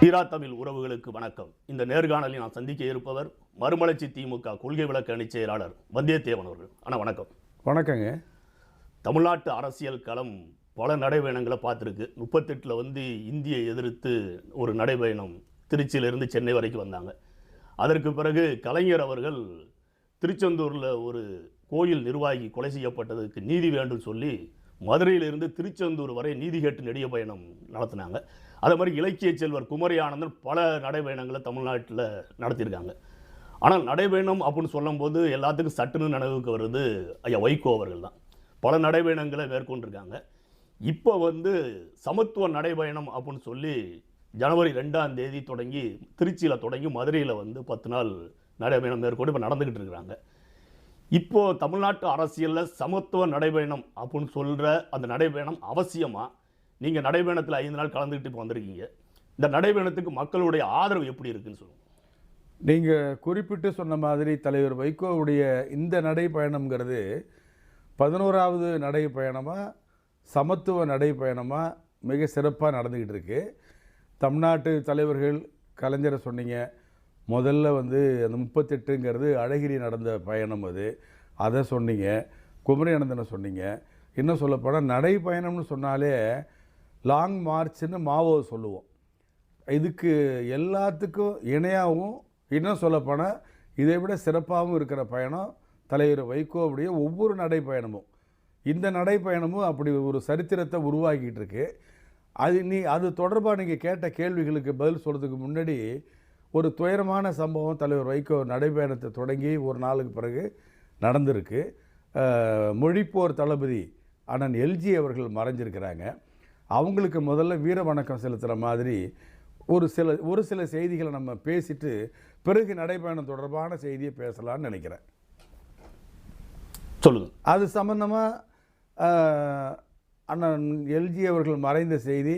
தீரா தமிழ் உறவுகளுக்கு வணக்கம். இந்த நேர்காணலில் நான் சந்திக்க இருப்பவர் மறுமலர்ச்சி திமுக கொள்கை விளக்க அணிச் செயலாளர் வந்தியத்தேவன் அவர்கள். ஆனால் வணக்கம். வணக்கங்க. தமிழ்நாட்டு அரசியல் களம் பல நடைபயணங்களை பார்த்துருக்கு. முப்பத்தெட்டில் வந்து இந்தியை எதிர்த்து ஒரு நடைபயணம் திருச்சியிலிருந்து சென்னை வரைக்கும் வந்தாங்க. அதற்கு பிறகு கலைஞர் அவர்கள் திருச்செந்தூரில் ஒரு கோயில் நிர்வாகி கொலை செய்யப்பட்டதுக்கு நீதி வேண்டும் சொல்லி மதுரையிலிருந்து திருச்செந்தூர் வரை நீதி கேட்டு நெடிய பயணம் நடத்தினாங்க. அதே மாதிரி இலக்கிய செல்வர் குமரி ஆனந்தன் பல நடைபயணங்களை தமிழ்நாட்டில் நடத்தியிருக்காங்க. ஆனால் நடைபயணம் அப்படின்னு சொல்லும்போது எல்லாத்துக்கும் சட்டுன்னு நினைவுக்கு வருது ஐயா வைகோ அவர்கள் தான். பல நடைபயணங்களை மேற்கொண்டிருக்காங்க. இப்போ வந்து சமத்துவ நடைபயணம் அப்படின்னு சொல்லி ஜனவரி ரெண்டாம் தேதி தொடங்கி திருச்சியில் தொடங்கி மதுரையில் வந்து பத்து நாள் நடைபயணம் மேற்கொண்டு இப்போ நடந்துக்கிட்டு இருக்கிறாங்க. இப்போ தமிழ்நாட்டு அரசியலில் சமத்துவ நடைபயணம் அப்படின்னு சொல்கிற அந்த நடைபயணம் அவசியமாக நீங்கள் நடைபயணத்தில் ஐந்து நாள் கலந்துக்கிட்டு இப்போ வந்திருக்கீங்க. இந்த நடைபயணத்துக்கு மக்களுடைய ஆதரவு எப்படி இருக்குன்னு சொல்லுங்க. நீங்கள் குறிப்பிட்டு சொன்ன மாதிரி தலைவர் வைகோவுடைய இந்த நடைப்பயணம்ங்கிறது பதினோராவது நடைப்பயணமாக சமத்துவ நடைப்பயணமாக மிக சிறப்பாக நடந்துக்கிட்டு இருக்கு. தமிழ்நாட்டு தலைவர்கள் கலைஞரை சொன்னீங்க. முதல்ல வந்து அந்த முப்பத்தெட்டுங்கிறது அழகிரி நடந்த பயணம் அது. அதை சொன்னீங்க. குமரி அனந்தனை சொன்னீங்க. இன்னும் சொல்லப்போனால் நடைப்பயணம்னு சொன்னாலே லாங் மார்ச்னு மாவோ சொல்லுவோம். இதுக்கு எல்லாத்துக்கும் இணையாகவும் இன்னும் சொல்லப்போனால் இதை விட சிறப்பாகவும் இருக்கிற பயணம் தலைவர் வைகோவுடைய ஒவ்வொரு நடைப்பயணமும். இந்த நடைப்பயணமும் அப்படி ஒரு சரித்திரத்தை உருவாக்கிட்டு இருக்கு அது நீ அது தொடர்பாக நீங்கள் கேட்ட கேள்விகளுக்கு பதில் சொல்கிறதுக்கு முன்னாடி ஒரு துயரமான சம்பவம் தலைவர் வைகோ நடைப்பயணத்தை தொடங்கி ஒரு நாளுக்கு பிறகு நடந்திருக்கு. மொழிப்போர் தளபதி அண்ணன் எல்ஜி அவர்கள் மறைஞ்சிருக்கிறாங்க. அவங்களுக்கு முதல்ல வீர வணக்கம் செலுத்துகிற மாதிரி ஒரு சில ஒரு சில செய்திகளை நம்ம பேசிட்டு பிறகு நடைப்பயணம் தொடர்பான செய்தியை பேசலாம்னு நினைக்கிறேன். சொல்லுங்க. அது சம்மந்தமாக அண்ணன் எல்ஜி அவர்கள் மறைந்த செய்தி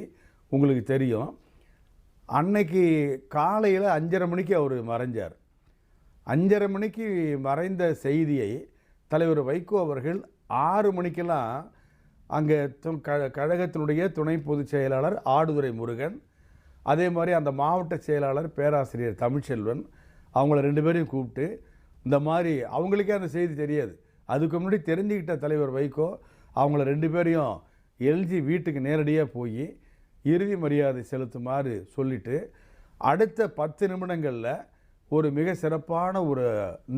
உங்களுக்கு தெரியும். அன்னைக்கு காலையில் அஞ்சரை மணிக்கு அவர் மறைஞ்சார். அஞ்சரை மணிக்கு மறைந்த செய்தியை தலைவர் வைகோ அவர்கள் ஆறு மணிக்கெல்லாம் அங்கே க கழகத்தினுடைய துணை பொதுச் செயலாளர் ஆடுதுறை முருகன் அதே மாதிரி அந்த மாவட்ட செயலாளர் பேராசிரியர் தமிழ்ச்செல்வன் அவங்கள ரெண்டு பேரையும் கூப்பிட்டு இந்த மாதிரி அவங்களுக்கே அந்த செய்தி தெரியாது. அதுக்கு முன்னாடி தெரிஞ்சுக்கிட்ட தலைவர் வைகோ அவங்கள ரெண்டு பேரையும் எல்ஜி வீட்டுக்கு நேரடியாக போய் இறுதி மரியாதை செலுத்துமாறு சொல்லிட்டு அடுத்த பத்து நிமிடங்களில் ஒரு மிக சிறப்பான ஒரு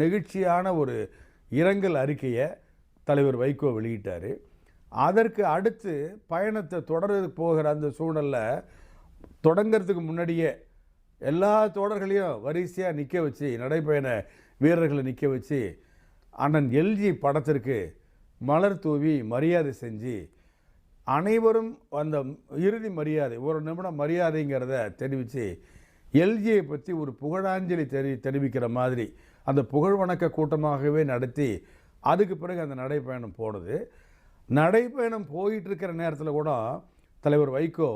நெகிழ்ச்சியான ஒரு இரங்கல் அறிக்கையை தலைவர் வைகோ வெளியிட்டார். அதற்கு அடுத்து பயணத்தை தொடர போகிற அந்த சூழலில் தொடங்கிறதுக்கு முன்னாடியே எல்லா தோடர்களையும் வரிசையாக நிற்க வச்சு நடைப்பயண வீரர்களை நிற்க வச்சு அண்ணன் எல்ஜி படத்திற்கு மலர் தூவி மரியாதை செஞ்சு அனைவரும் அந்த இறுதி மரியாதை ஒரு நிமிடம் மரியாதைங்கிறத தெரிவித்து எல்ஜியை பற்றி ஒரு புகழாஞ்சலி தெரி தெரிவிக்கிற மாதிரி அந்த புகழ் வணக்க கூட்டமாகவே நடத்தி அதுக்கு பிறகு அந்த நடைப்பயணம் போனது. நடைப்பயணம் போயிட்டுருக்கிற நேரத்தில் கூட தலைவர் வைகோ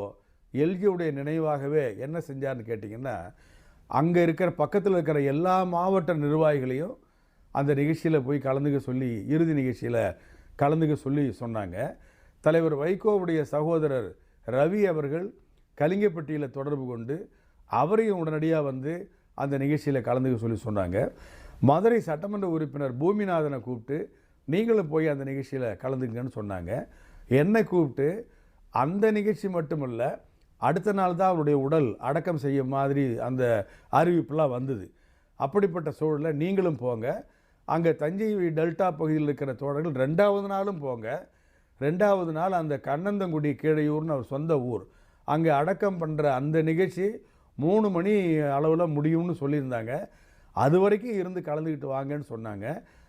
எல்ஜியுடைய நினைவாகவே என்ன செஞ்சார்னு கேட்டிங்கன்னா அங்கே இருக்கிற பக்கத்தில் இருக்கிற எல்லா மாவட்ட நிர்வாகிகளையும் அந்த நிகழ்ச்சியில் போய் கலந்துக்க சொல்லி இறுதி நிகழ்ச்சியில் கலந்துக்க சொல்லி சொன்னாங்க. தலைவர் வைகோவுடைய சகோதரர் ரவி அவர்கள் கலிங்கப்பட்டியில் தொடர்பு கொண்டு அவரையும் உடனடியாக வந்து அந்த நிகழ்ச்சியில் கலந்துக்க சொல்லி சொன்னாங்க. மதுரை சட்டமன்ற உறுப்பினர் பூமிநாதனை கூப்பிட்டு நீங்களும் போய் அந்த நிகழ்ச்சியில் கலந்துக்கங்கன்னு சொன்னாங்க. என்னை கூப்பிட்டு அந்த நிகழ்ச்சி மட்டுமல்ல அடுத்த நாள் தான் அவருடைய உடல் அடக்கம் செய்ய மாதிரி அந்த அறிவிப்புலாம் வந்தது. அப்படிப்பட்ட சூழலில் நீங்களும் போங்க. அங்கே தஞ்சை டெல்டா பகுதியில் இருக்கிற தோழர்கள் ரெண்டாவது நாளும் போங்க. ரெண்டாவது நாள் அந்த கண்ணந்தங்குடி கீழையூர்னு அவர் சொந்த ஊர். அங்கே அடக்கம் பண்ணுற அந்த நிகழ்ச்சி மூணு மணி அளவில் முடியும்னு சொல்லியிருந்தாங்க. அது வரைக்கும் இருந்து கலந்துக்கிட்டு வாங்கன்னு சொன்னாங்க.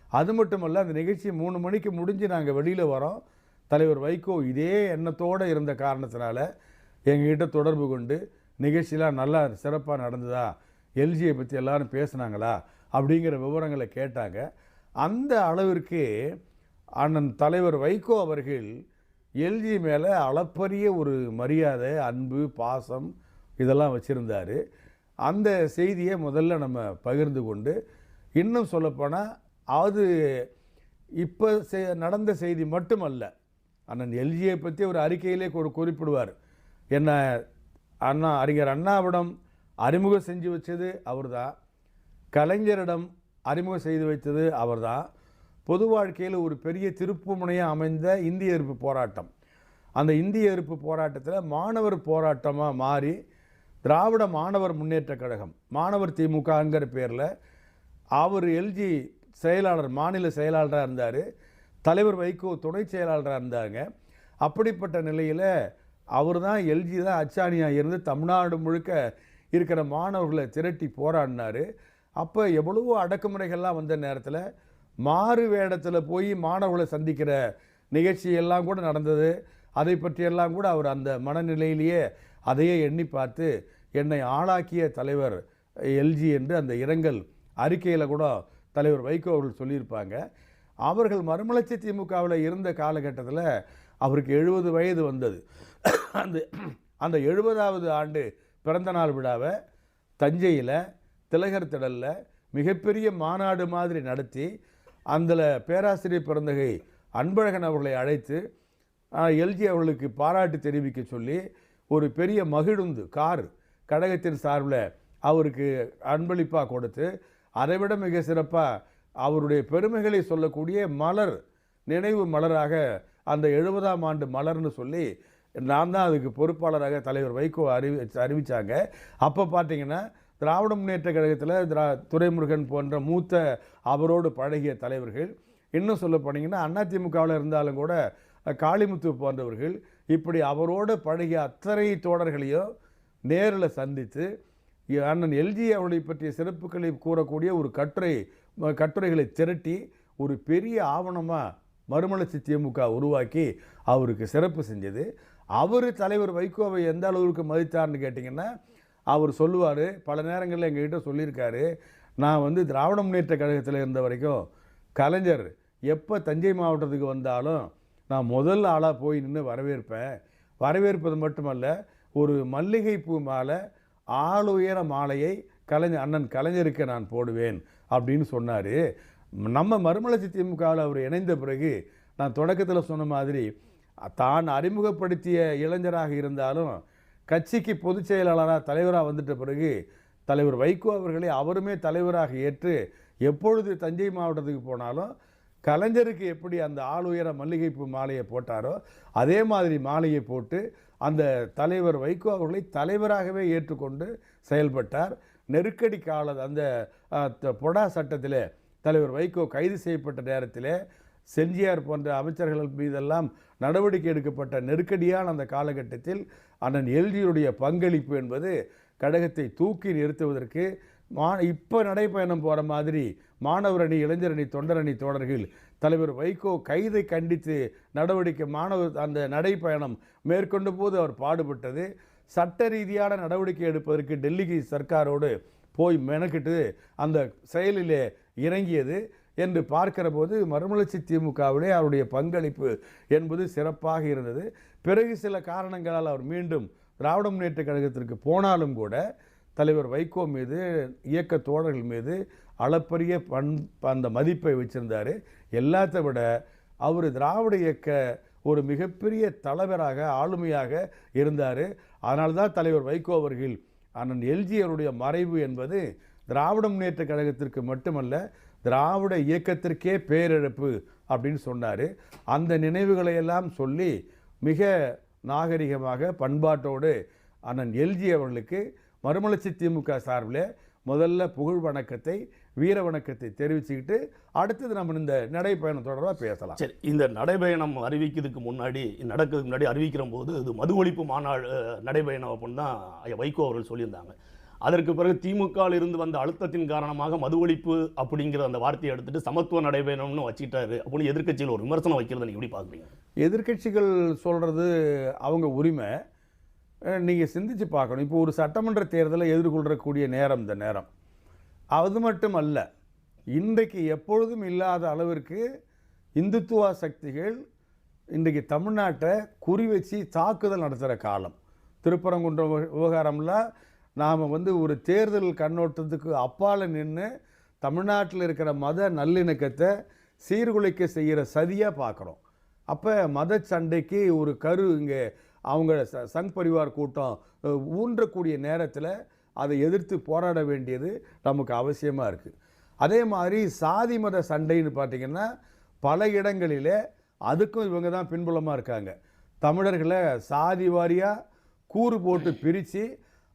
அது மட்டுமல்ல அந்த நிகழ்ச்சி மூணு மணிக்கு முடிஞ்சு நாங்கள் வெளியில் வரோம். தலைவர் வைகோ இதே எண்ணத்தோடு இருந்த காரணத்தினால எங்ககிட்ட தொடர்பு கொண்டு நிகழ்ச்சியெலாம் நல்லா சிறப்பாக நடந்ததா? எல்ஜியை பற்றி எல்லாரும் பேசுனாங்களா? அப்படிங்கிற விவரங்களை கேட்டாங்க. அந்த அளவிற்கு அண்ணன் தலைவர் வைகோ அவர்கள் எல்ஜி மேலே அளப்பரிய ஒரு மரியாதை அன்பு பாசம் இதெல்லாம் வச்சுருந்தார். அந்த செய்தியை முதல்ல நம்ம பகிர்ந்து கொண்டு இன்னும் சொல்லப்போனால் அது இப்போ செ- நடந்த செய்தி மட்டுமல்ல. அண்ணன் எல்ஜியை பற்றி ஒரு அறிக்கையிலே குறிப்பிடுவார். என்ன அண்ணா அறிஞர் அண்ணாவிடம் அறிமுகம் செஞ்சு வச்சது அவர்தான் கலைஞரிடம் அறிமுகம் செய்து வைத்தது அவர்தான் பொது வாழ்க்கையில் ஒரு பெரிய திருப்பு முனையாக அமைந்த இந்திய எதிர்ப்பு போராட்டம். அந்த இந்திய எதிர்ப்பு போராட்டத்தில் மாணவர் போராட்டமாக மாறி திராவிட மாணவர் முன்னேற்ற கழகம் மாணவர் திமுகங்கிற பேரில் அவர் எல்ஜி செயலாளர் மாநில செயலாளராக இருந்தார். தலைவர் வைகோ துணை செயலாளராக இருந்தாங்க அப்படிப்பட்ட நிலையில் அவர் தான் எல்ஜி தான் அச்சாணியாக இருந்து தமிழ்நாடு முழுக்க இருக்கிற மாணவர்களை திரட்டி போராடினார். அப்போ எவ்வளவோ அடக்குமுறைகள்லாம் வந்த நேரத்தில் மாறு வேடத்தில் போய் மாணவர்களை சந்திக்கிற நிகழ்ச்சியெல்லாம் கூட நடந்தது. அதை பற்றியெல்லாம் கூட அவர் அந்த மனநிலையிலேயே அதையே எண்ணி பார்த்து என்னை ஆளாக்கிய தலைவர் எல்ஜி என்று அந்த இரங்கல் அறிக்கையில் கூட தலைவர் வைகோ அவர்கள் சொல்லியிருப்பாங்க. அவர்கள் மறுமலர்ச்சி திமுகவில் இருந்த காலகட்டத்தில் அவருக்கு எழுபது வயது வந்தது. அந்த அந்த எழுபதாவது ஆண்டு பிறந்தநாள் விழாவை தஞ்சையில் திலகர் திடலில் மிகப்பெரிய மாநாடு மாதிரி நடத்தி அதில் பேராசிரியர் பிறந்தகை அன்பழகன் அவர்களை அழைத்து எல்ஜி அவர்களுக்கு பாராட்டு தெரிவிக்க சொல்லி ஒரு பெரிய மகிழுந்து கார் கழகத்தின் சார்பில் அவருக்கு அன்பளிப்பாக கொடுத்து அதைவிட மிக சிறப்பாக அவருடைய பெருமைகளை சொல்லக்கூடிய மலர் நினைவு மலராக அந்த எழுபதாம் ஆண்டு மலர்னு சொல்லி நான் தான் அதுக்கு பொறுப்பாளராக தலைவர் வைகோ அறிவி அறிவித்தாங்க அப்போ பார்த்தீங்கன்னா திராவிட முன்னேற்ற கழகத்தில் திரா துரைமுருகன் போன்ற மூத்த அவரோடு பழகிய தலைவர்கள் இன்னும் சொல்ல போனீங்கன்னா அதிமுகவில் இருந்தாலும் கூட காளிமுத்து போன்றவர்கள் இப்படி அவரோடு பழகிய அத்தனை தோழர்களையும் நேரில் சந்தித்து அண்ணன் எல்ஜி அவர்களை பற்றிய சிறப்புகளை கூறக்கூடிய ஒரு கட்டுரை கட்டுரைகளை திரட்டி ஒரு பெரிய ஆவணமாக மறுமலர்ச்சி திமுக உருவாக்கி அவருக்கு சிறப்பு செஞ்சது. அவர் தலைவர் வைகோவை எந்த அளவுக்கு மதித்தார்னு கேட்டிங்கன்னா அவர் சொல்லுவார் பல நேரங்களில் எங்ககிட்ட சொல்லியிருக்காரு நான் வந்து திராவிட முன்னேற்ற கழகத்தில் இருந்த வரைக்கும் கலைஞர் எப்போ தஞ்சை மாவட்டத்துக்கு வந்தாலும் நான் முதல் ஆளாக போய் நின்று வரவேற்பேன். வரவேற்பது மட்டுமல்ல ஒரு மல்லிகைப்பூ மாலை ஆளுயர மாலையை கலைஞர் அண்ணன் கலைஞருக்கு நான் போடுவேன் அப்படின்னு சொன்னார். நம்ம மறுமலர்ச்சி திமுகவில் அவர் இணைந்த பிறகு நான் தொடக்கத்தில் சொன்ன மாதிரி தான் அறிமுகப்படுத்திய இளைஞராக இருந்தாலும் கட்சிக்கு பொதுச் செயலாளராக தலைவராக வந்துட்ட பிறகு தலைவர் வைகோ அவர்களை அவருமே தலைவராக ஏற்று எப்பொழுது தஞ்சை மாவட்டத்துக்கு போனாலும் கலைஞருக்கு எப்படி அந்த ஆளுயர மல்லிகைப்பூ மாலையை போட்டாரோ அதே மாதிரி மாலையை போட்டு அந்த தலைவர் வைகோ அவர்களை தலைவராகவே ஏற்றுக்கொண்டு செயல்பட்டார். நெருக்கடி கால அந்த பொடா சட்டத்தில் தலைவர் வைகோ கைது செய்யப்பட்ட நேரத்தில் செஞ்சியார் போன்ற அமைச்சர்கள் மீதெல்லாம் நடவடிக்கை எடுக்கப்பட்ட நெருக்கடியான அந்த காலகட்டத்தில் அண்ணன் எல்ஜியுடைய பங்களிப்பு என்பது கழகத்தை தூக்கி நிறுத்துவதற்கு மா இப்போ நடைப்பயணம் போகிற மாதிரி மாணவர் அணி இளைஞர் அணி தோழர்கள் தலைவர் வைகோ கைதை கண்டித்து நடவடிக்கை மாணவர் அந்த நடைப்பயணம் மேற்கொண்ட போது அவர் பாடுபட்டது. சட்ட ரீதியான நடவடிக்கை எடுப்பதற்கு டெல்லிக்கு சர்க்காரோடு போய் மெனக்கிட்டு அந்த செயலிலே இறங்கியது என்று பார்க்கிற போது மறுமலர்ச்சி திமுகவிலே அவருடைய பங்களிப்பு என்பது சிறப்பாக இருந்தது. பிறகு சில காரணங்களால் அவர் மீண்டும் திராவிட முன்னேற்ற கழகத்திற்கு போனாலும் கூட தலைவர் வைகோ மீது இயக்க தோழர்கள் மீது அளப்பரிய பண் அந்த மதிப்பை வச்சுருந்தார். எல்லாத்த விட அவர் திராவிட இயக்க ஒரு மிகப்பெரிய தலைவராக ஆளுமையாக இருந்தார். அதனால தான் தலைவர் வைகோ அவர்கள் அண்ணன் எல்ஜி அவருடைய மறைவு என்பது திராவிட முன்னேற்ற கழகத்திற்கு மட்டுமல்ல திராவிட இயக்கத்திற்கே பேரிழப்பு அப்படின்னு சொன்னார். அந்த நினைவுகளையெல்லாம் சொல்லி மிக நாகரிகமாக பண்பாட்டோடு அண்ணன் எல்ஜி அவர்களுக்கு மறுமலர்ச்சி திமுக சார்பில் முதல்ல புகழ் வணக்கத்தை வீர வணக்கத்தை தெரிவிச்சுக்கிட்டு அடுத்தது நம்ம இந்த நடைப்பயணம் தொடர்பாக பேசலாம். சரி இந்த நடைபயணம் அறிவிக்கிறதுக்கு முன்னாடி நடக்கிறதுக்கு முன்னாடி அறிவிக்கிற போது இது மது ஒழிப்பு மாநாடு நடைபயணம் அப்படின்னு தான் ஐயா வைகோ அவர்கள் சொல்லியிருந்தாங்க. அதற்கு பிறகு திமுகவில் இருந்து வந்த அழுத்தத்தின் காரணமாக மது ஒழிப்பு அப்படிங்கிற அந்த வார்த்தையை எடுத்துட்டு சமத்துவ நடைபயணம்னு வச்சுக்கிட்டாரு அப்படின்னு எதிர்க்கட்சியில் ஒரு விமர்சனம் வைக்கிறத நீங்க எப்படி பார்க்குறீங்க? எதிர்க்கட்சிகள் சொல்கிறது அவங்க உரிமை. நீங்கள் சிந்திச்சு பார்க்கணும். இப்போ ஒரு சட்டமன்ற தேர்தலை எதிர்கொள்ளக்கூடிய நேரம் இந்த நேரம். அது மட்டும் அல்ல இன்றைக்கு எப்பொழுதும் இல்லாத அளவிற்கு இந்துத்துவ சக்திகள் இன்றைக்கு தமிழ்நாட்டை குறி வச்சு தாக்குதல் நடத்துகிற காலம். திருப்பரங்குன்றம் விவகாரமில் விவகாரம்லாம் நாம் வந்து ஒரு தேர்தல் கண்ணோட்டத்துக்கு அப்பால் நின்று தமிழ்நாட்டில் இருக்கிற மத நல்லிணக்கத்தை சீர்குலைக்க செய்கிற சதியாக பார்க்குறோம். அப்போ மத சண்டைக்கு ஒரு கரு இங்கே அவங்க ச- சங் பரிவார் கூட்டம் ஊன்றக்கூடிய நேரத்தில் அதை எதிர்த்து போராட வேண்டியது நமக்கு அவசியமாக இருக்குது அதே மாதிரி சாதி மத சண்டைன்னு பார்த்திங்கன்னா பல இடங்களிலே அதுக்கும் இவங்க தான் பின்புலமாக இருக்காங்க. தமிழர்களை சாதி வாரியாக கூறு போட்டு பிரித்து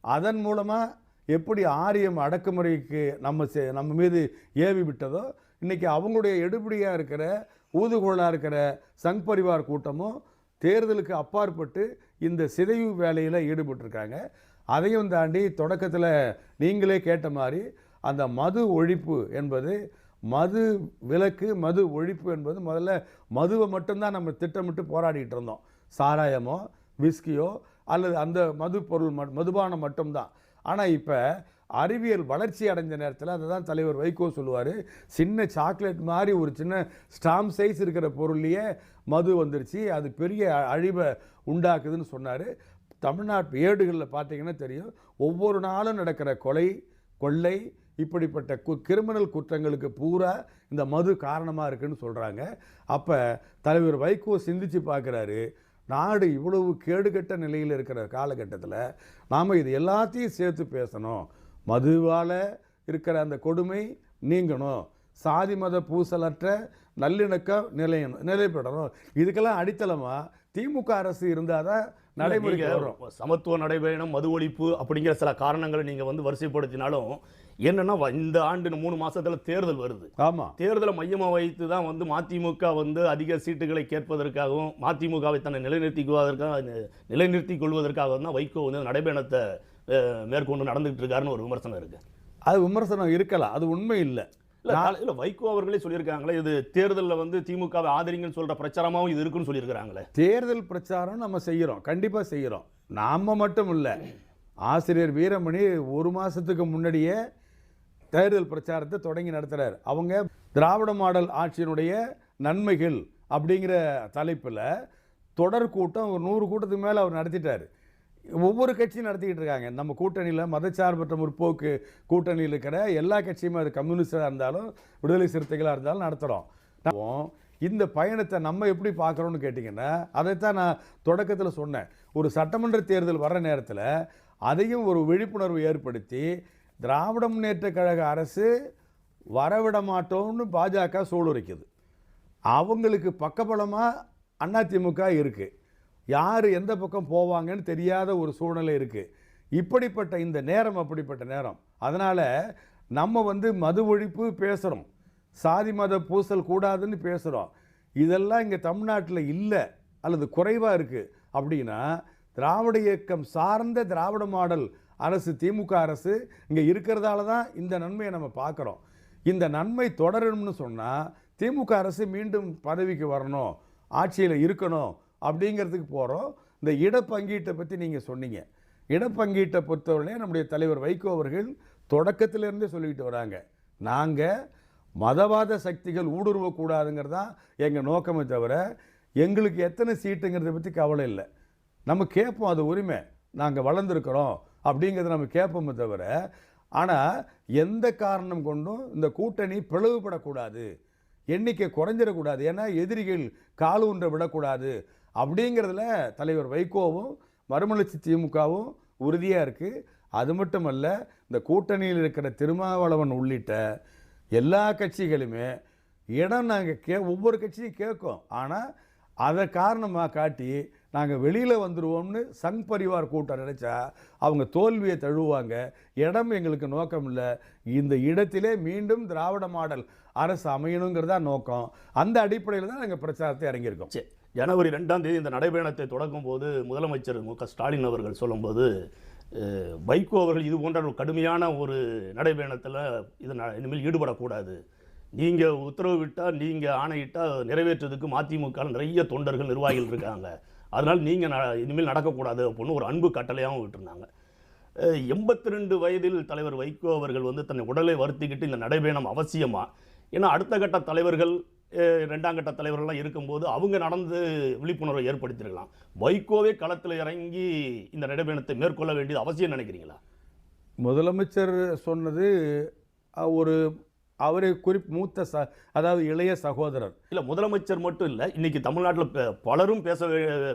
அதன் மூலமாக எப்படி ஆரியம் அடக்குமுறைக்கு நம்ம செ- நம்ம மீது ஏவி விட்டதோ இன்றைக்கி அவங்களுடைய எடுபடியாக இருக்கிற ஊதுகோளாக இருக்கிற சங் பரிவார் கூட்டமும் தேர்தலுக்கு அப்பாற்பட்டு இந்த சிதைவு வேலையில் ஈடுபட்டிருக்காங்க. அதையும் தாண்டி தொடக்கத்தில் நீங்களே கேட்ட மாதிரி அந்த மது ஒழிப்பு என்பது மது விலக்கு மது ஒழிப்பு என்பது முதல்ல மதுவை மட்டும்தான் நம்ம திட்டமிட்டு போராடிட்டு இருந்தோம். சாராயமோ விஸ்கியோ அல்லது அந்த மது பொருள் ம- மதுபானம் மட்டும்தான். ஆனால் இப்போ அறிவியல் வளர்ச்சி அடைஞ்ச நேரத்தில் அதை தான் தலைவர் வைகோ சொல்லுவார். சின்ன சாக்லேட் மாதிரி ஒரு சின்ன ஸ்டாம்ப் சைஸ் இருக்கிற பொருள்லையே மது வந்துருச்சு. அது பெரிய அ- அழிவை உண்டாக்குதுன்னு சொன்னார். தமிழ்நாட்டு ஏடுகளில் பார்த்தீங்கன்னா தெரியும். ஒவ்வொரு நாளும் நடக்கிற கொலை கொள்ளை இப்படிப்பட்ட கு கிரிமினல் குற்றங்களுக்கு பூரா இந்த மது காரணமாக இருக்குன்னு சொல்கிறாங்க அப்போ தலைவர் வைகோ சிந்திச்சு பார்க்குறாரு நாடு இவ்வளவு கேடுகட்ட நிலையில் இருக்கிற காலகட்டத்தில் நாம் இது எல்லாத்தையும் சேர்த்து பேசணும். மதுவால் இருக்கிற அந்த கொடுமை நீங்கணும். சாதி மத பூசலற்ற நல்லிணக்கம் நிலையணும் நிலைப்படணும் இதுக்கெல்லாம் அடித்தளமாக திமுக அரசு இருந்தால் தான் நடைமுறைக்கு வரும். சமத்துவ நடைபயணம் மது ஒழிப்பு அப்படிங்கிற சில காரணங்களை நீங்க வந்து வரிசைப்படுத்தினாலும் என்னன்னா இந்த ஆண்டு மூணு மாசத்துல தேர்தல் வருது. ஆமாம் தேர்தலை மையமா வைத்து தான் வந்து மதிமுக வந்து அதிக சீட்டுகளை கேட்பதற்காகவும் மதிமுகவை தன்னை நிலைநிறுத்திக்குவதற்காக நிலைநிறுத்திக் கொள்வதற்காக தான் வைகோ வந்து நடைபயணத்தை மேற்கொண்டு நடந்துகிட்டு இருக்காருன்னு ஒரு விமர்சனம் இருக்கு. அது விமர்சனம் இருக்கலாம் அது உண்மை இல்லை. இல்ல இல்ல வைகோ அவர்களே சொல்லியிருக்காங்களே இது தேர்தலில் வந்து திமுகவை ஆதரிங்கன்னு சொல்ற பிரச்சாரமாவும் இது இருக்குன்னு சொல்லியிருக்கிறாங்களே. தேர்தல் பிரச்சாரம் நம்ம செய்கிறோம் கண்டிப்பாக செய்கிறோம் நாம் மட்டும் இல்லை ஆசிரியர் வீரமணி ஒரு மாதத்துக்கு முன்னாடியே தேர்தல் பிரச்சாரத்தை தொடங்கி நடத்துகிறார் அவங்க திராவிட மாடல் ஆட்சியினுடைய நன்மைகள் அப்படிங்கிற தலைப்பில் தொடர் கூட்டம் ஒரு நூறு கூட்டத்துக்கு மேலே அவர் நடத்திட்டார். ஒவ்வொரு கட்சியும் நடத்திக்கிட்டு இருக்காங்க. நம்ம கூட்டணியில் மதச்சார்பற்ற முற்போக்கு கூட்டணியில் இருக்கிற எல்லா கட்சியுமே அது கம்யூனிஸ்டாக இருந்தாலும் விடுதலை சிறுத்தைகளாக இருந்தாலும் நடத்துகிறோம் இந்த பயணத்தை நம்ம எப்படி பார்க்குறோன்னு கேட்டிங்கன்னா அதைத்தான் நான் தொடக்கத்தில் சொன்னேன். ஒரு சட்டமன்ற தேர்தல் வர்ற நேரத்தில் அதையும் ஒரு விழிப்புணர்வு ஏற்படுத்தி திராவிட முன்னேற்ற கழக அரசு வரவிட மாட்டோம்னு பாஜக சூளுரைக்குது. அவங்களுக்கு பக்கபலமாக அதிமுக இருக்குது யார் எந்த பக்கம் போவாங்கன்னு தெரியாத ஒரு சூழ்நிலை இருக்குது இப்படிப்பட்ட இந்த நேரம் அப்படிப்பட்ட நேரம். அதனால் நம்ம வந்து மது ஒழிப்பு பேசுகிறோம் சாதி மத பூசல் கூடாதுன்னு பேசுகிறோம் இதெல்லாம் இங்கே தமிழ்நாட்டில் இல்லை அல்லது குறைவாக இருக்குது அப்படின்னா திராவிட இயக்கம் சார்ந்த திராவிட மாடல் அரசு திமுக அரசு இங்கே இருக்கிறதால தான் இந்த நன்மையை நம்ம பார்க்குறோம். இந்த நன்மை தொடரணும்னு சொன்னால் திமுக அரசு மீண்டும் பதவிக்கு வரணும் ஆட்சியில் இருக்கணும் அப்படிங்கிறதுக்கு போகிறோம் இந்த இடப்பங்கீட்டை பற்றி நீங்கள் சொன்னீங்க. இடப்பங்கீட்டை பொறுத்தவரையிலே நம்முடைய தலைவர் வைகோ அவர்கள் தொடக்கத்திலேருந்தே சொல்லிக்கிட்டு வராங்க. நாங்கள் மதவாத சக்திகள் ஊடுருவக்கூடாதுங்கிறது தான் எங்கள் நோக்கமே தவிர எங்களுக்கு எத்தனை சீட்டுங்கிறத பற்றி கவலை இல்லை. நம்ம கேட்போம் அது உரிமை. நாங்கள் வளர்ந்துருக்கிறோம் அப்படிங்கிறத நம்ம கேட்போமே தவிர ஆனால் எந்த காரணம் கொண்டும் இந்த கூட்டணி பிளவுபடக்கூடாது. எண்ணிக்கை குறைஞ்சிடக்கூடாது. ஏன்னா எதிரிகள் காலூன்ற விடக்கூடாது. அப்படிங்கிறதுல தலைவர் வைகோவும் மறுமலர்ச்சி திமுகவும் உறுதியாக இருக்குது அது மட்டுமல்ல இந்த கூட்டணியில் இருக்கிற திருமாவளவன் உள்ளிட்ட எல்லா கட்சிகளுமே இடம் நாங்கள் கே ஒவ்வொரு கட்சியும் கேட்கும். ஆனால் அதை காரணமாக காட்டி நாங்கள் வெளியில் வந்துடுவோம்னு சங் பரிவார் கூட்டம் நினச்சா அவங்க தோல்வியை தழுவாங்க இடம் எங்களுக்கு நோக்கம் இல்லை. இந்த இடத்திலே மீண்டும் திராவிட மாடல் அரசு அமையணுங்கிறதா நோக்கம். அந்த அடிப்படையில் தான் நாங்கள் பிரச்சாரத்தை இறங்கியிருக்கோம் சரி. ஜனவரி ரெண்டாம் தேதி இந்த நடைபயணத்தை தொடங்கும் போது முதலமைச்சர் மு க ஸ்டாலின் அவர்கள் சொல்லும்போது வைகோ அவர்கள் இது போன்ற ஒரு கடுமையான ஒரு நடைபயணத்தில் இது ந- இனிமேல் ஈடுபடக்கூடாது. நீங்கள் உத்தரவு விட்டால் நீங்கள் ஆணையிட்டால் நிறைவேற்றுறதுக்கு மதிமுக நிறைய தொண்டர்கள் நிர்வாகிகள் இருக்காங்க. அதனால் நீங்கள் ந இனிமேல் நடக்கக்கூடாது அப்படின்னு ஒரு அன்பு கட்டளையாகவும் விட்டுருந்தாங்க. எண்பத்தி ரெண்டு வயதில் தலைவர் வைகோ அவர்கள் வந்து தன்னை உடலை வருத்திக்கிட்டு இந்த நடைபயணம் அவசியமாக ஏன்னா அடுத்த கட்ட தலைவர்கள் ரெண்டாம் கட்ட தலைவர்கள்லாம் இருக்கும்போது அவங்க நடந்து விழிப்புணர்வை ஏற்படுத்திருக்கலாம். வைகோவே களத்தில் இறங்கி இந்த நடைபயணத்தை மேற்கொள்ள வேண்டியது அவசியம் நினைக்கிறீங்களா? முதலமைச்சர் சொன்னது ஒரு அவரை குறிப் மூத்த ச அதாவது இளைய சகோதரர். இல்லை முதலமைச்சர் மட்டும் இல்லை இன்னைக்கு தமிழ்நாட்டில் பலரும் பேச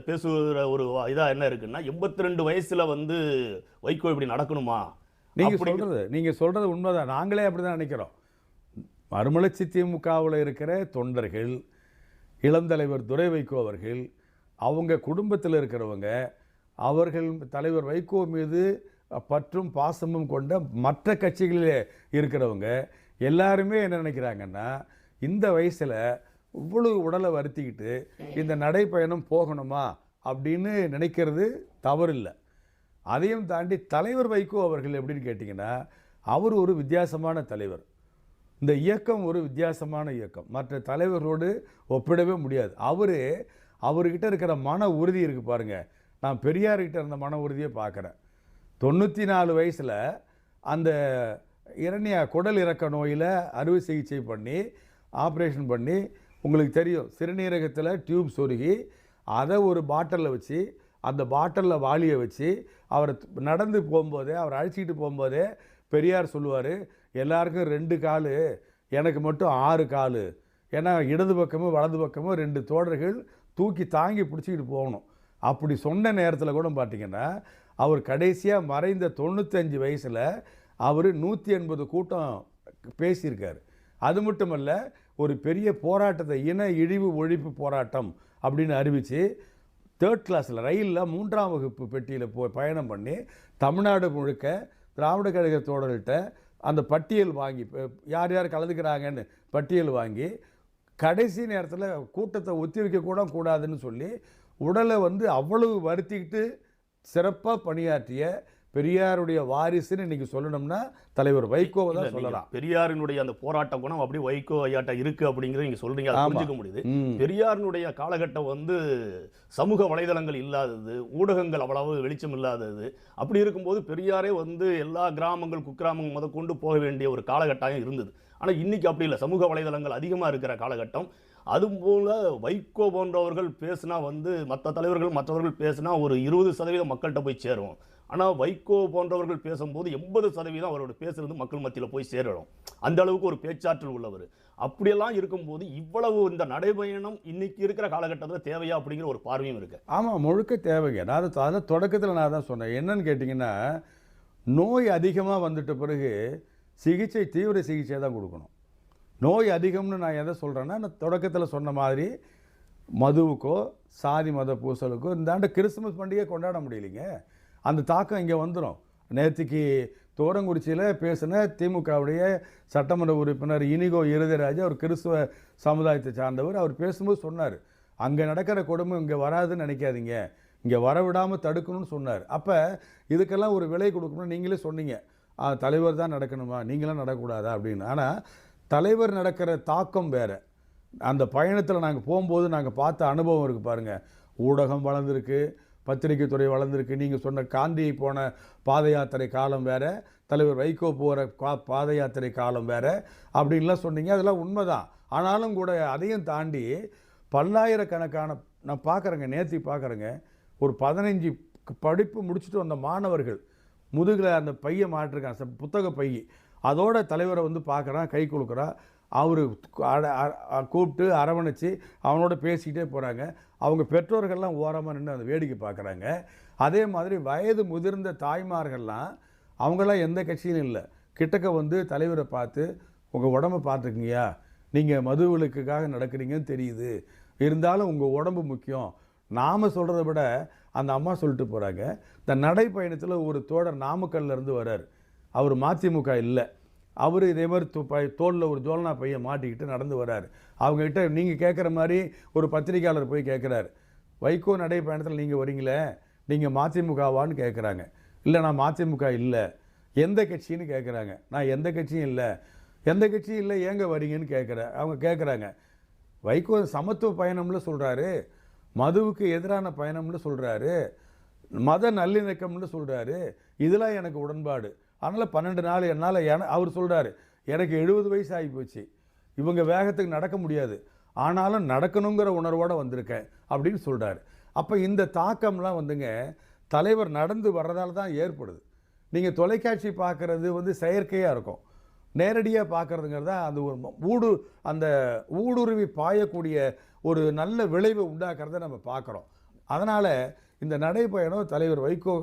பேசுகிற ஒரு இதாக என்ன இருக்குன்னா எண்பத்தி ரெண்டு வயசில் வந்து வைகோ இப்படி நடக்கணுமா? நீங்க அப்படிங்க- சொல்றது நீங்க சொல்றது உண்மைதான். நாங்களே அப்படிதான் நினைக்கிறோம். மறுமலர்ச்சி திமுகவில் இருக்கிற தொண்டர்கள் இளந்தலைவர் துரை வைகோ அவர்கள் அவங்க குடும்பத்தில் இருக்கிறவங்க அவர்கள் தலைவர் வைகோ மீது பற்றும் பாசமும் கொண்ட மற்ற கட்சிகளில் இருக்கிறவங்க எல்லாருமே என்ன நினைக்கிறாங்கன்னா இந்த வயசில் இவ்வளவு உடலை வருத்திக்கிட்டு இந்த நடைப்பயணம் போகணுமா அப்படின்னு நினைக்கிறது தவறில்லை. அதையும் தாண்டி தலைவர் வைகோ அவர்கள் எப்படின்னு கேட்டிங்கன்னா அவர் ஒரு வித்தியாசமான தலைவர். இந்த இயக்கம் ஒரு வித்தியாசமான இயக்கம். மற்ற தலைவர்களோடு ஒப்பிடவே முடியாது. அவர் அவர்கிட்ட இருக்கிற மன உறுதி இருக்குது பாருங்கள் நான் பெரியார்கிட்ட இருந்த மன உறுதியை பார்க்குறேன். தொண்ணூற்றி நாலு வயசில் அந்த இரணியா குடல் இறக்க நோயில் அறுவை சிகிச்சை பண்ணி ஆப்ரேஷன் பண்ணி உங்களுக்கு தெரியும் சிறுநீரகத்தில் டியூப் சொருகி அதை ஒரு பாட்டிலில் வச்சு அந்த பாட்டிலில் வாளியை வச்சு அவர் நடந்து போகும்போதே அவர் அழைச்சிக்கிட்டு போகும்போதே பெரியார் சொல்லுவார் எல்லாருக்கும் ரெண்டு கால் எனக்கு மட்டும் ஆறு கால். ஏன்னா இடது பக்கமும் வலது பக்கமும் ரெண்டு தோழர்கள் தூக்கி தாங்கி பிடிச்சிக்கிட்டு போகணும். அப்படி சொன்ன நேரத்தில் கூட பார்த்தீங்கன்னா அவர் கடைசியாக மறைந்த தொண்ணூத்தஞ்சு வயசில் அவர் நூற்றி எண்பது கூட்டம் பேசியிருக்கார். அது மட்டுமல்ல ஒரு பெரிய போராட்டத்தை இன இழிவு ஒழிப்பு போராட்டம் அப்படின்னு அறிவித்து தேர்ட் கிளாஸில் ரயிலில் மூன்றாம் வகுப்பு பெட்டியில் போய் பயணம் பண்ணி தமிழ்நாடு முழுக்க திராவிட கழக தோழர்கள்ட்ட அந்த பட்டியல் வாங்கி யார் யார் கலந்துக்கிறாங்கன்னு பட்டியல் வாங்கி கடைசி நேரத்தில் கூட்டத்தை ஒத்தி வைக்கக்கூட கூடாதுன்னு சொல்லி உடலை வந்து அவ்வளவு வருத்திக்கிட்டு சிறப்பாக பணியாற்றிய பெரியாருடைய வாரிசுன்னு இன்னைக்கு சொல்லணும்னா தலைவர் வைகோவை தான் சொல்லலாம். பெரியாரினுடைய அந்த போராட்ட குணம் அப்படி வைகோ ஐயாட்ட இருக்கு அப்படிங்கறத நீங்க சொல்றீங்க அதை. புரிஞ்சுக்க முடியுது. பெரியாரினுடைய காலகட்டம் வந்து சமூக வலைதளங்கள் இல்லாதது ஊடகங்கள் அவ்வளவு வெளிச்சம் இல்லாதது. அப்படி இருக்கும்போது பெரியாரே வந்து எல்லா கிராமங்கள் குக்கிராமங்கள் முதற்கொண்டு போக வேண்டிய ஒரு காலகட்டாயம் இருந்தது. ஆனா இன்னைக்கு அப்படி இல்லை. சமூக வலைதளங்கள் அதிகமா இருக்கிற காலகட்டம். அதுபோல வைகோ போன்றவர்கள் பேசினா வந்து மற்ற தலைவர்கள் மற்றவர்கள் பேசினா ஒரு இருபது சதவீதம் மக்கள்கிட்ட போய் சேரும். ஆனால் வைகோ போன்றவர்கள் பேசும்போது எண்பது சதவீதம் அவரோட பேசுறது மக்கள் மத்தியில் போய் சேரணும். அந்த அளவுக்கு ஒரு பேச்சாற்றல் உள்ளவர். அப்படியெல்லாம் இருக்கும்போது இவ்வளவு இந்த நடைபயணம் இன்னைக்கு இருக்கிற காலகட்டத்தில் தேவையா அப்படிங்கிற ஒரு பார்வையும் இருக்கு. ஆமாம் முழுக்க தேவைங்க. நான் அதை தொடக்கத்தில் நான் தான் சொன்னேன். என்னன்னு கேட்டிங்கன்னா நோய் அதிகமாக வந்துட்ட பிறகு சிகிச்சை தீவிர சிகிச்சை தான் கொடுக்கணும். நோய் அதிகம்னு நான் எதை சொல்கிறேன்னா நான் தொடக்கத்தில் சொன்ன மாதிரி மதுவுக்கோ சாதி மத பூசலுக்கோ இந்த ஆண்டு கிறிஸ்துமஸ் பண்டிகை கொண்டாட முடியலைங்க. அந்த தாக்கம் இங்கே வந்துடும் நேற்றுக்கு தோரங்குறிச்சியில் பேசின திமுகவுடைய சட்டமன்ற உறுப்பினர் இனிகோ இருதராஜ் அவர் கிறிஸ்துவ சமுதாயத்தை சார்ந்தவர் அவர் பேசும்போது சொன்னார். அங்கே நடக்கிற கொடுமை இங்கே வராதுன்னு நினைக்காதீங்க. இங்கே வரவிடாமல் தடுக்கணும்னு சொன்னார். அப்போ இதுக்கெல்லாம் ஒரு விலை கொடுக்கணும்னு நீங்களே சொன்னீங்க. தலைவர் தான் நடக்கணுமா? நீங்களாம் நடக்கக்கூடாதா அப்படின்னு. ஆனால் தலைவர் நடக்கிற தாக்கம் வேறு. அந்த பயணத்தில் நாங்கள் போகும்போது நாங்கள் பார்த்த அனுபவம் இருக்குது பாருங்கள் ஊடகம் வளர்ந்துருக்கு பத்திரிகை துறை வளர்ந்துருக்கு. நீங்கள் சொன்ன காந்தி போன பாத யாத்திரை காலம் வேறு தலைவர் வைகோ போகிற கா பாத யாத்திரை காலம் வேறு அப்படின்லாம் சொன்னீங்க. அதெல்லாம் உண்மைதான். ஆனாலும் கூட அதையும் தாண்டி பல்லாயிரக்கணக்கான நான் பார்க்குறேங்க நேற்று பார்க்குறேங்க. ஒரு பதினஞ்சு படிப்பு முடிச்சுட்டு வந்த மாணவர்கள் முதுகில் அந்த பையை மாட்டிருக்கான் புத்தக பையை. அதோட தலைவரை வந்து பார்க்குறான் கை கொடுக்குறான் அவர் கூப்பிட்டு அரவணைச்சு அவனோட பேசிக்கிட்டே போகிறாங்க அவங்க பெற்றோர்கள்லாம் ஓரமாக நின்று அந்த வேடிக்கை பார்க்குறாங்க. அதே மாதிரி வயது முதிர்ந்த தாய்மார்கள்லாம் அவங்களாம் எந்த கட்சியிலும் இல்லை. கிட்டக்க வந்து தலைவரை பார்த்து உங்கள் உடம்ப பார்த்துக்குங்கய்யா. நீங்கள் மது நடக்கிறீங்கன்னு தெரியுது. இருந்தாலும் உங்கள் உடம்பு முக்கியம். நாம் சொல்கிறத விட அந்த அம்மா சொல்லிட்டு போகிறாங்க இந்த நடைப்பயணத்தில் ஒரு தோழர் நாமக்கல்லேருந்து வர்றார். அவர் மதிமுக இல்லை. அவர் இதே மாதிரி தோளில் ஒரு ஜோல்னா பையன் மாட்டிக்கிட்டு நடந்து வர்றார் அவங்ககிட்ட நீங்கள் கேட்குற மாதிரி ஒரு பத்திரிக்கையாளர் போய் கேட்குறாரு வைகோ நடைப்பயணத்தில் நீங்கள் வரீங்களே நீங்கள் மதிமுகவான்னு கேட்குறாங்க இல்லை நான் மதிமுக இல்லை. எந்த கட்சின்னு கேட்குறாங்க நான் எந்த கட்சியும் இல்லை. எந்த கட்சியும் இல்லை ஏங்க வரீங்கன்னு கேட்குற அவங்க கேட்குறாங்க வைகோ சமத்துவ பயணம்னு சொல்கிறாரு மதுவுக்கு எதிரான பயணம்னு சொல்கிறாரு மத நல்லிணக்கம்னு சொல்கிறாரு இதெல்லாம் எனக்கு உடன்பாடு. அதனால் பன்னெண்டு நாள் என்னால் என அவர் சொல்கிறாரு எனக்கு எழுபது வயசு ஆகி போச்சு இவங்க வேகத்துக்கு நடக்க முடியாது. ஆனாலும் நடக்கணுங்கிற உணர்வோடு வந்திருக்கேன் அப்படின்னு சொல்கிறாரு அப்போ இந்த தாக்கம்லாம் வந்துங்க தலைவர் நடந்து வர்றதால தான் ஏற்படுது. நீங்கள் தொலைக்காட்சி பார்க்குறது வந்து செயற்கையாக இருக்கும். நேரடியாக பார்க்குறதுங்கிறது தான் அது ஒரு ஊடு அந்த ஊடுருவி பாயக்கூடிய ஒரு நல்ல விளைவை உண்டாக்குறத நம்ம பார்க்குறோம் அதனால் இந்த நடைப்பயணம் தலைவர் வைகோ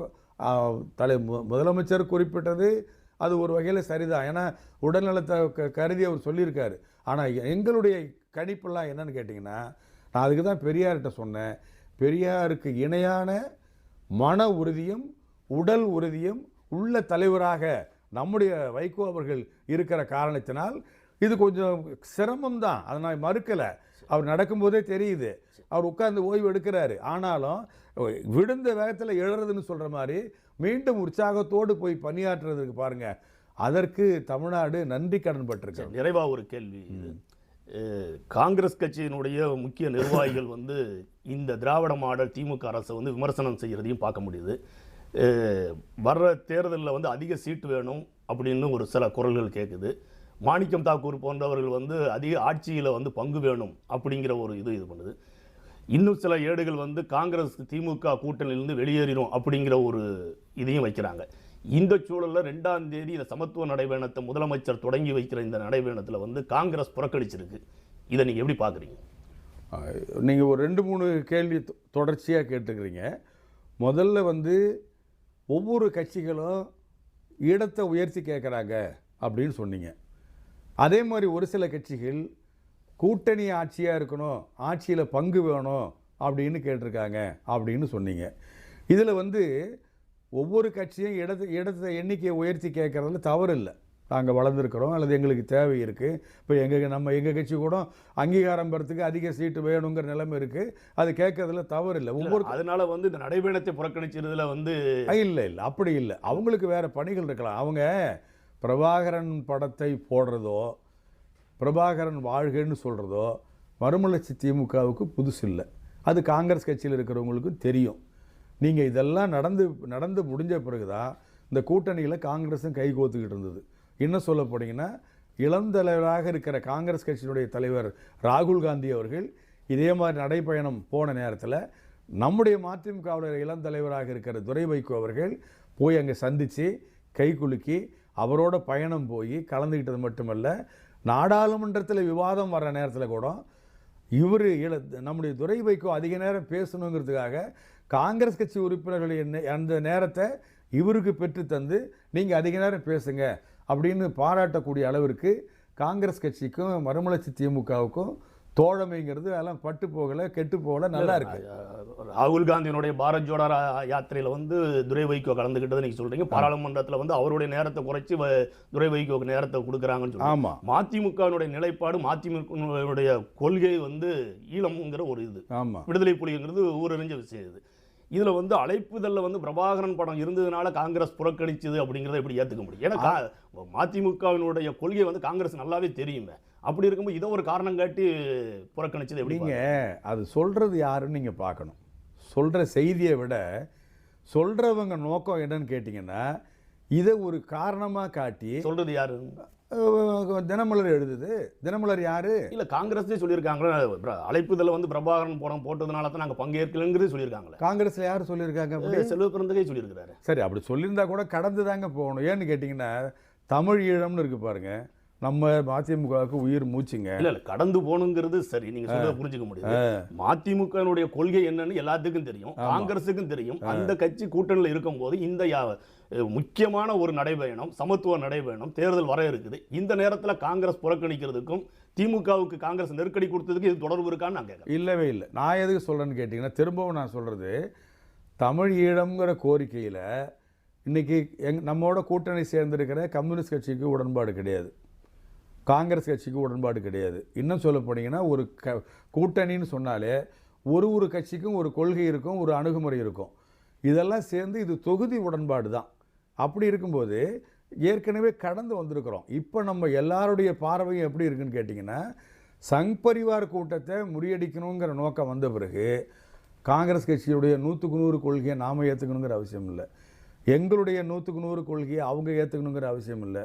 தலை மு- முதலமைச்சர் குறிப்பிட்டது அது ஒரு வகையில் சரிதான். ஏன்னா உடல்நலத்தை க- கருதி அவர் சொல்லியிருக்காரு. ஆனால் எங்களுடைய கணிப்பெல்லாம் என்னன்னு கேட்டிங்கன்னா நான் அதுக்கு தான் பெரியார்கிட்ட சொன்னேன். பெரியாருக்கு இணையான மன உறுதியும் உடல் உறுதியும் உள்ள தலைவராக நம்முடைய வைகோ அவர்கள் இருக்கிற காரணத்தினால் இது கொஞ்சம் சிரமம் தான். அதை நான் மறுக்கலை. அவர் நடக்கும்போதே தெரியுது. அவர் உட்கார்ந்து ஓய்வு எடுக்கிறாரு. ஆனாலும் விழுந்த வேகத்தில் எழறதுன்னு சொல்கிற மாதிரி மீண்டும் உற்சாகத்தோடு போய் பணியாற்றுறதுக்கு பாருங்க. அதற்கு தமிழ்நாடு நன்றி கடன் பட்டிருக்கு. நிறைவா ஒரு கேள்வி காங்கிரஸ் கட்சியினுடைய முக்கிய நிர்வாகிகள் வந்து இந்த திராவிட மாடல் திமுக அரசை வந்து விமர்சனம் செய்யறதையும் பார்க்க முடியுது. வர்ற தேர்தலில் வந்து அதிக சீட்டு வேணும் அப்படின்னு ஒரு சில குரல்கள் கேட்குது மாணிக்கம் தாக்கூர் போன்றவர்கள் வந்து அதிக ஆட்சியில் வந்து பங்கு வேணும் அப்படிங்கிற ஒரு இது இது பண்ணுது. இன்னும் சில ஏடுகள் வந்து காங்கிரஸ் திமுக கூட்டணியிலிருந்து வெளியேறிடும் அப்படிங்கிற ஒரு இதையும் வைக்கிறாங்க. இந்த சூழலில் ரெண்டாம் தேதி இந்த சமத்துவ நடைபயணத்தை முதலமைச்சர் தொடங்கி வைக்கிற இந்த நடைபயணத்தில் வந்து காங்கிரஸ் புறக்கணிச்சிருக்கு. இதை நீங்கள் எப்படி பார்க்குறீங்க நீங்கள் ஒரு ரெண்டு மூணு கேள்வி தொடர்ச்சியாக கேட்டுக்கிறீங்க. முதல்ல வந்து ஒவ்வொரு கட்சிகளும் இடத்தை உயர்த்தி கேட்குறாங்க அப்படின்னு சொன்னீங்க. அதே மாதிரி ஒரு சில கட்சிகள் கூட்டணி ஆட்சியாக இருக்கணும் ஆட்சியில் பங்கு வேணும் அப்படின்னு கேட்டிருக்காங்க அப்படின்னு சொன்னீங்க. இதில் வந்து ஒவ்வொரு கட்சியும் இடத்து இடத்தை எண்ணிக்கையை உயர்த்தி கேட்குறதுல தவறு இல்லை. நாங்கள் வளர்ந்துருக்கிறோம் அல்லது எங்களுக்கு தேவை இருக்குது இப்போ எங்கள் நம்ம எங்கள் கட்சி கூட அங்கீகாரம் பெறத்துக்கு அதிக சீட்டு வேணுங்கிற நிலைமை இருக்குது அது கேட்கறதுல தவறு இல்லை. ஒவ்வொரு அதனால வந்து இந்த நடைபயணத்தை புறக்கணிச்சதுல வந்து இல்லை இல்லை. அப்படி இல்லை. அவங்களுக்கு வேறு பணிகள் இருக்கலாம். அவங்க பிரபாகரன் படத்தை போடுறதோ பிரபாகரன் வாழ்கன்னு சொல்கிறதோ மறுமலர்ச்சி திமுகவுக்கு புதுசு இல்லை. அது காங்கிரஸ் கட்சியில் இருக்கிறவங்களுக்கும் தெரியும். நீங்கள் இதெல்லாம் நடந்து நடந்து முடிஞ்ச பிறகு தான் இந்த கூட்டணியில் காங்கிரஸும் கை கோத்துக்கிட்டு இருந்தது. என்ன சொல்ல போனீங்கன்னா இளந்தலைவராக இருக்கிற காங்கிரஸ் கட்சியினுடைய தலைவர் ராகுல் காந்தி அவர்கள் இதே மாதிரி நடைப்பயணம் போன நேரத்தில் நம்முடைய மதிமுகவில் இளந்தலைவராக இருக்கிற துரை வைகோ அவர்கள் போய் அங்கே சந்தித்து கை குலுக்கி அவரோட பயணம் போய் கலந்துக்கிட்டது மட்டுமல்ல நாடாளுமன்றத்தில் விவாதம் வர்ற நேரத்தில் கூட இவர் இள நம்முடைய துறை வைக்கோ அதிக நேரம் பேசணுங்கிறதுக்காக காங்கிரஸ் கட்சி உறுப்பினர்கள் என்ன அந்த நேரத்தை இவருக்கு பெற்று தந்து நீங்கள் அதிக நேரம் பேசுங்க அப்படின்னு பாராட்டக்கூடிய அளவிற்கு காங்கிரஸ் கட்சிக்கும் மறுமலர்ச்சி திமுகவுக்கும் தோழமைங்கிறது அதெல்லாம் பட்டு போகலை கெட்டு போகல நல்லா இருக்கு. ராகுல் காந்தியினுடைய பாரத் ஜோடோ யாத்திரையில வந்து துரை வைகோ கலந்துக்கிட்டது நீங்க சொல்றீங்க. பாராளுமன்றத்துல வந்து அவருடைய நேரத்தை குறைச்சி துரை வைகோக்கு நேரத்தை கொடுக்குறாங்கன்னு சொல்றீங்க. ஆமாம் மதிமுகவினுடைய நிலைப்பாடு மதிமுகவினுடைய கொள்கை வந்து ஈழம்ங்கிற ஒரு இது. ஆமாம் விடுதலை புலிங்கிறது ஊரறிஞ்ச விஷயம் இது. இதுல வந்து அழைப்புதல்ல வந்து பிரபாகரன் படம் இருந்ததுனால காங்கிரஸ் புறக்கணிச்சது அப்படிங்கிறத எப்படி ஏத்துக்க முடியும். ஏன்னா மதிமுகவினுடைய கொள்கை வந்து காங்கிரஸ் நல்லாவே தெரியுமே. அப்படி இருக்கும்போது இதை ஒரு காரணம் காட்டி புறக்கணிச்சது எப்படி நீங்கள் அது சொல்கிறது யாருன்னு நீங்கள் பார்க்கணும். சொல்கிற செய்தியை விட சொல்கிறவங்க நோக்கம் என்னன்னு கேட்டிங்கன்னா இதை ஒரு காரணமாக காட்டி பாக்குறீங்க? சொல்றது யாரு? அஹ், தினமலர் எழுதுது. தினமலர் யாரு? இல்ல காங்கிரஸே சொல்லியிருக்காங்க அழைப்புதல வந்து பிரபாகரன் படம் போட்டதுனால தான் நாங்க பங்கேற்கலங்கிறது சொல்லியிருக்காங்களே. காங்கிரஸ்ல யார் சொல்லியிருக்காங்க செல்வ பிறந்தகை சொல்லியிருக்கிறாரு. சரி அப்படி சொல்லியிருந்தா கூட கடந்து தாங்க போகணும். ஏன்னு கேட்டிங்கன்னா தமிழ் ஈழம்னு இருக்கு பாருங்க. நம்ம மதிமுகவுக்கு உயிர் மூச்சுங்க. இல்ல இல்ல கடந்து போகணுங்கிறது சரி. நீங்க சொல்றத புரிஞ்சுக்க முடியுது. மதிமுகனுடைய கொள்கை என்னன்னு எல்லாத்துக்கும் தெரியும். காங்கிரஸுக்கும் தெரியும். அந்த கட்சி கூட்டணியில் இருக்கும்போது இந்த யா- அஹ் முக்கியமான ஒரு நடைபயணம் சமத்துவ நடைபயணம் தேர்தல் வர இருக்குது. இந்த நேரத்தில் காங்கிரஸ் புறக்கணிக்கிறதுக்கும் திமுகவுக்கு காங்கிரஸ் நெருக்கடி கொடுத்ததுக்கு இது தொடர்பு இருக்கான்னு நான் கேட்குறேன். இல்லவே இல்லை. நான் எதுக்கு சொல்கிறேன்னு கேட்டிங்கன்னா திரும்பவும் நான் சொல்கிறது தமிழ் ஈழம்ங்கிற கோரிக்கையில் இன்றைக்கி எங் நம்மோட கூட்டணி சேர்ந்திருக்கிற கம்யூனிஸ்ட் கட்சிக்கு உடன்பாடு கிடையாது. காங்கிரஸ் கட்சிக்கு உடன்பாடு கிடையாது. இன்னும் சொல்ல போனீங்கன்னா ஒரு க கூட்டணின்னு சொன்னாலே ஒரு ஒரு கட்சிக்கும் ஒரு கொள்கை இருக்கும் ஒரு அணுகுமுறை இருக்கும். இதெல்லாம் சேர்ந்து இது தொகுதி உடன்பாடு தான் அப்படி இருக்கும்போது ஏற்கனவே கடந்து வந்திருக்கிறோம். இப்போ நம்ம எல்லாருடைய பார்வையும் எப்படி இருக்குன்னு கேட்டிங்கன்னா சங் பரிவார் கூட்டத்தை முறியடிக்கணுங்கிற நோக்கம் வந்த பிறகு காங்கிரஸ் கட்சியுடைய நூற்றுக்கு நூறு கொள்கையை நாம் ஏற்றுக்கணுங்கிற அவசியம் இல்லை. எங்களுடைய நூற்றுக்கு நூறு கொள்கையை அவங்க ஏற்றுக்கணுங்கிற அவசியம் இல்லை.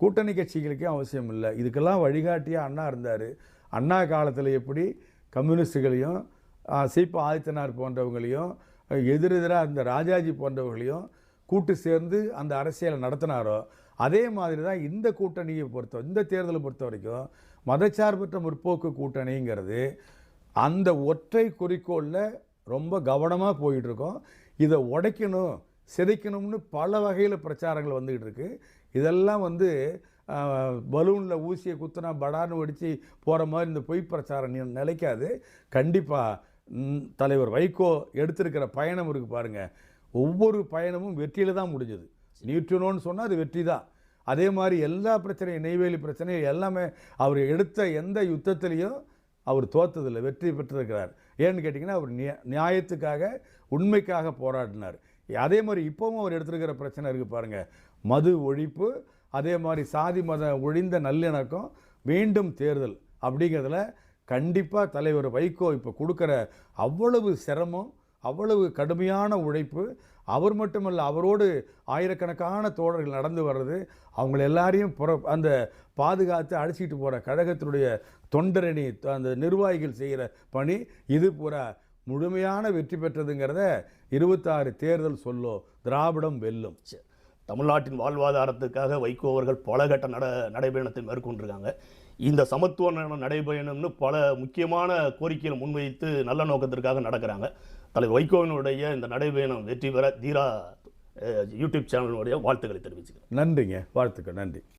கூட்டணி கட்சிகளுக்கே அவசியம் இல்லை. இதுக்கெல்லாம் வழிகாட்டியாக அண்ணா இருந்தார். அண்ணா காலத்தில் எப்படி கம்யூனிஸ்டுகளையும் ஆ, ஆதித்தனார் போன்றவங்களையும் எதிரெதிராக இருந்த ராஜாஜி போன்றவர்களையும் கூட்டு சேர்ந்து அந்த அரசியலை நடத்தினாரோ அதே மாதிரி தான் இந்த கூட்டணியை பொறுத்த இந்த தேர்தலை பொறுத்த வரைக்கும் மதச்சார்பற்ற முற்போக்கு கூட்டணிங்கிறது அந்த ஒற்றை குறிக்கோளில் ரொம்ப கவனமாக போயிட்டுருக்கோம். இதை உடைக்கணும் சிதைக்கணும்னு பல வகையில் பிரச்சாரங்கள் வந்துக்கிட்டு இருக்குது இதெல்லாம் வந்து பலூனில் ஊசியை குத்துனா படான்னு ஒடித்து போகிற மாதிரி இந்த பொய் பிரச்சாரம் நிலைக்காது. கண்டிப்பாக தலைவர் வைகோ எடுத்திருக்கிற பயணம் இருக்குது பாருங்கள் ஒவ்வொரு பயணமும் வெற்றியில் தான் முடிஞ்சது. நியூட்ரினோன்னு சொன்னால் அது வெற்றி தான். அதே மாதிரி எல்லா பிரச்சனையும் நெய்வேலி பிரச்சனையும் எல்லாமே அவர் எடுத்த எந்த யுத்தத்திலையும் அவர் தோத்ததில்லை வெற்றி பெற்றிருக்கிறார். ஏன்னு கேட்டிங்கன்னா அவர் நியா- நியாயத்துக்காக உண்மைக்காக போராடினார். அதே மாதிரி இப்போவும் அவர் எடுத்திருக்கிற பிரச்சனை இருக்குது பாருங்கள் மது ஒழிப்பு அதே மாதிரி சாதி மத ஒழிந்த நல்லிணக்கம் மீண்டும் தேர்தல் அப்படிங்கிறதுல கண்டிப்பாக தலைவர் வைகோ இப்போ கொடுக்குற அவ்வளவு சிரமம் அவ்வளவு கடுமையான உழைப்பு அவர் மட்டுமல்ல அவரோடு ஆயிரக்கணக்கான தோழர்கள் நடந்து வர்றது அவங்கள எல்லாரையும் புற அந்த பாதுகாத்து அழைச்சிட்டு போகிற கழகத்தினுடைய தொண்டரணி அந்த நிர்வாகிகள் செய்கிற பணி இது பூரா முழுமையான வெற்றி பெற்றதுங்கிறத இருபத்தாறு தேர்தல் சொல்லோ திராவிடம் வெல்லும். தமிழ்நாட்டின் வாழ்வாதாரத்துக்காக வைகோ அவர்கள் பல கட்ட நட நடைபயணத்தை மேற்கொண்டிருக்காங்க. இந்த சமத்துவ நடைபயணம்னு பல முக்கியமான கோரிக்கைகளை முன்வைத்து நல்ல நோக்கத்திற்காக நடக்கிறாங்க. தலைவர் வைகோவினுடைய இந்த நடைபயணம் வெற்றி பெற தீரா யூடியூப் சேனலினுடைய வாழ்த்துக்களை தெரிவிச்சுக்கிறேன். நன்றிங்க. வாழ்த்துக்கள். நன்றி.